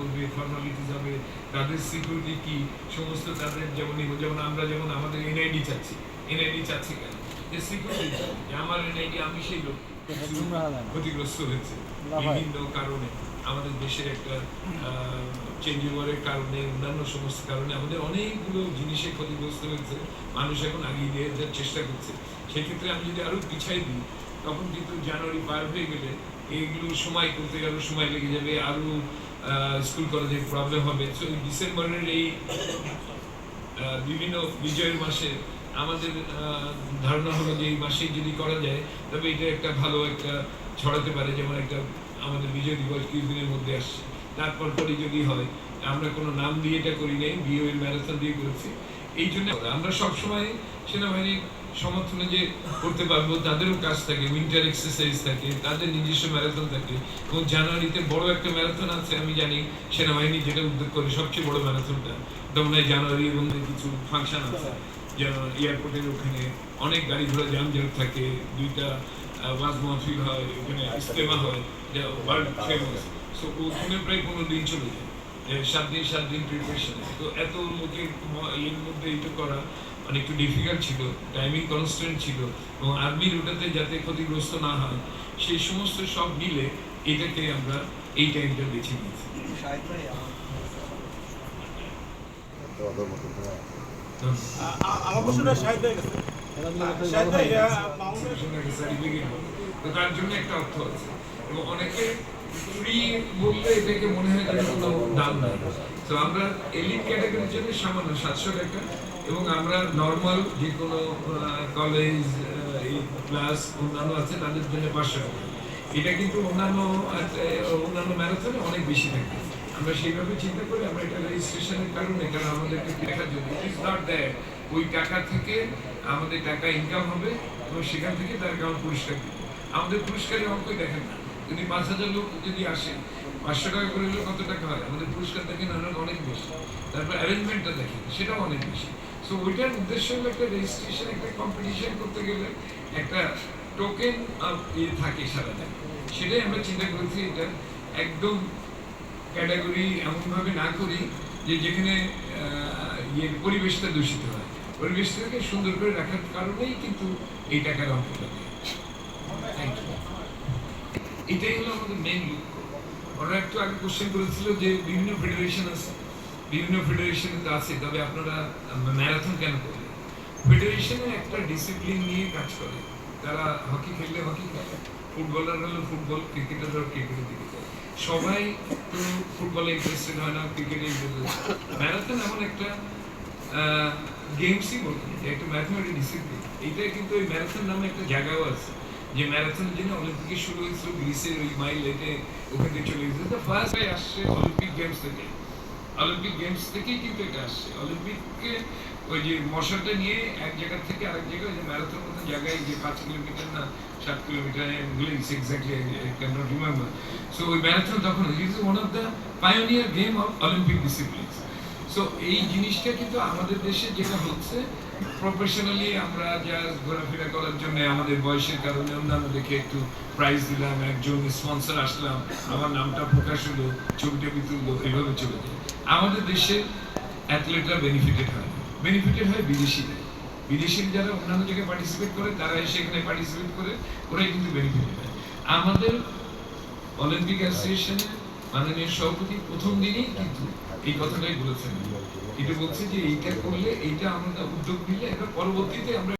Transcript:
করবে ফর্মালিটিস তাদের সিকিউরিটি কি, সমস্ত তাদের যেমন যেমন আমরা যেমন আমাদের এনআইডি চাচ্ছি এনআইডি চাচ্ছি কেন? যে সিকিউরিটি আমার এনআইডি আমি সেই লোক ক্ষতিগ্রস্ত হয়েছে। বিভিন্ন কারণে, আমাদের দেশের একটা চেঞ্জ ওভারের কারণে, অন্যান্য সমস্ত কারণে আমাদের অনেকগুলো জিনিসে ক্ষতিগ্রস্ত হয়েছে। মানুষ এখন আগিয়ে দিয়ে যাওয়ার চেষ্টা করছে। সেক্ষেত্রে আমি যদি আরও পিছাই দিই, তখন কিন্তু জানুয়ারি পার হয়ে গেলে এইগুলো সময় করতে আরও সময় লেগে যাবে। আরও স্কুল কলেজের প্রবলেম হবে। সো ডিসেম্বরের এই বিভিন্ন বিজয়ের মাসে আমাদের ধারণা হলো যে এই মাসে যদি করা যায়, তবে এটা একটা ভালো একটা ছড়াতে পারে, যেমন একটা আমাদের বিজয় দিবস কিছুদিনের মধ্যে আসছে। তারপর পরে যদি হয়, আমরা কোনো নাম দিয়ে এটা করি নাই বিওএর ম্যারাথন দিয়ে করেছি। এই জন্য আমরা সবসময় সেনাবাহিনীর সমর্থনে যে করতে পারব, তাদেরও কাজ থাকে উইন্টার এক্সারসাইজ থাকে, তাদের নিজস্ব ম্যারাথন থাকে। এবং জানুয়ারিতে বড় একটা ম্যারাথন আছে, আমি জানি, সেনাবাহিনী যেটা উদ্যোগ করে সবচেয়ে বড় ম্যারাথনটা দমনায় জানুয়ারি এবং কিছু ফাংশন আছে। যেমন এয়ারপোর্টের ওখানে অনেক গাড়ি ঘোড়া যানজট থাকে, দুইটা ওয়াজ মাহফিল হয়, ওখানে ইস্তেমা হয়, যা ওয়ার্ল্ড ফেমাস সো ওখানে প্রায় পনেরো দিন চলে যায়। সাত দিন সাত দিন প্রিপারেশন তো এত লোকের এর মধ্যে এটা করা মানে একটু ডিফিকাল্ট ছিল টাইমিং কনস্ট্যান্ট ছিল এবং আর্মির ওটাতে যাতে ক্ষতিগ্রস্ত না হয় সেই সমস্ত সব মিলে এটাকে আমরা এই টাইমটা বেছে নিয়েছি। তার জন্য একটা অর্থ আছে। এবং অনেকে ফ্রি বললে এটাকে মনে হয় দাম নাই। তো আমরা এলিট ক্যাটাগরির জন্য সামান্য সাতশো টাকা এবং আমরা নর্মাল যে কোনো কলেজ ক্লাস অন্যান্য আছে, তাদের জন্য পাঁচশো টাকা। এটা কিন্তু অন্যান্য অন্যান্য ম্যারাথনে অনেক বেশি থাকে। আমরা সেইভাবে চিন্তা করি, আমরা এটা রেজিস্ট্রেশনের কারণে, কারণ আমাদেরকে দেখার জন্য। ইজ নট দ্যাট ওই টাকা থেকে আমাদের টাকা ইনকাম হবে এবং সেখান থেকে তার কারণ পুরস্কার আমাদের পুরস্কারের অঙ্কই দেখেন না। যদি পাঁচ হাজার লোক যদি আসে, পাঁচশো টাকা করে কত টাকা হয়? আমাদের পুরস্কার দেখেন অনেক বেশি। তারপর অ্যারেঞ্জমেন্টটা সেটাও অনেক বেশি। সো ওইটার উদ্দেশ্য হলো একটা রেজিস্ট্রেশন একটা কম্পিটিশন করতে গেলে একটা টোকেন ইয়ে থাকে সেটাই আমরা চিন্তা করেছি এটা একদম ক্যাটাগরি এমনভাবে না করি যে যেখানে ইয়ে পরিবেশটা দূষিত হয়। পরিবেশটাকে সুন্দর করে রাখার কারণেই কিন্তু এই টাকার অঙ্কটা. এটাই হলো আমাদের মেইন লক্ষ্য। ওরা একটু আগে কোশ্চেন করেছিল যে বিভিন্ন ফেডারেশন আছে। বিভিন্ন ফেডারেশন আছে, তবে আপনারা ম্যারাথন কেন করলেন? ফেডারেশনে একটা ডিসিপ্লিন নিয়ে কাজ করে। তারা হকি খেললে হকি খেলে। ফুটবলার হলে ফুটবল ক্রিকেটার হলে ক্রিকেটের দিকে সবাই তো ফুটবলে ইন্টারেস্টেড হয় না ক্রিকেটে ইন্টারেস্টেড ম্যারাথন এমন একটা গেমসই বলতে একটা ম্যাথমেটিক ডিসিপ্লিন এইটাই কিন্তু ওই ম্যারাথন নামে একটা জায়গাও আছে। যে ম্যারাথনের জন্য অলিম্পিকে শুরু হয়েছিল গ্রিসের ওই মাইল ওখান চলে গেছে তো ফার্স্ট আসছে অলিম্পিক গেমস থেকে। অলিম্পিক গেমস থেকেই কিন্তু এটা আসছে। অলিম্পিককে ওই যে মশাটা নিয়ে এক জায়গা থেকে আরেক জায়গায় যে ম্যারাথন মতো জায়গায় যে পাঁচ কিলোমিটার না সাত kilometre ভুলেছি exactly can not remember so ওই ম্যারাথন তখন is one of the pioneer game of Olympic disciplines so এই জিনিসটা কিন্তু আমাদের দেশে যেটা হচ্ছে প্রফেশনালি আমরা যা ঘোরাফেরা করার জন্য আমাদের বয়সের কারণে অন্যান্য দেখে একটু প্রাইজ দিলাম, একজন স্পন্সর আসলাম, আমার নামটা প্রকাশ হলো, ছবিটা তুললো এইভাবে চলে যায়। আমাদের দেশে অ্যাথলেটরা বেনিফিটেড হয়। বেনিফিটেড হয় বিদেশিদের। বিদেশি যারা অন্যান্য জায়গায় পার্টিসিপেট করে, তারা এসে এখানে পার্টিসিপেট করে, ওরাই কিন্তু বেনিফিটেড হয়। আমাদের অলিম্পিক অ্যাসোসিয়েশনের মাননীয় সভাপতি প্রথম দিনেই কিন্তু এই কথাটাই বলেছেন। এটা বলছে যে এইটা করলে এইটা আমরা উদ্যোগ নিলে এটা পরবর্তীতে আমরা